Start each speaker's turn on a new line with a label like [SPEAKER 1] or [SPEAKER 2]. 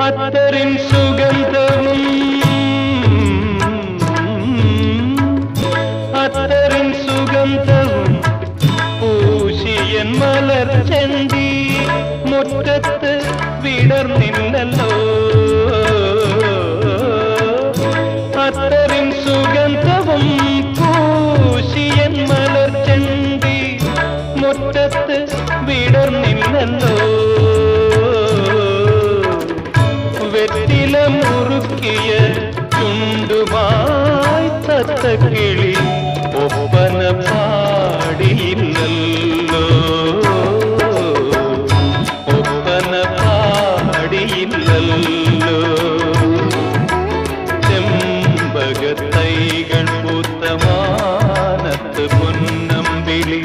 [SPEAKER 1] അത്തറിൻ സുഗന്ധവും. അത്തറിൻ സുഗന്ധവും. പൂശിയൻ മലർച്ചെണ്ടി മുറ്റത്ത് വിടർന്നില്ലല്ലോ. വിടർന്നില്ലല്ലോ. ಒತ್ತ ಕಿಳಿ ಒಬ್ಬನ ಪಾಡಿ ಇಲ್ಲಲ್ಲೋ ಒಬ್ಬನ ಪಾಡಿ ಇಲ್ಲಲ್ಲೋ ചെമ്പകത്തൈകൾ പൂത്ത മാനത്ത് പൊന്നമ്പിളി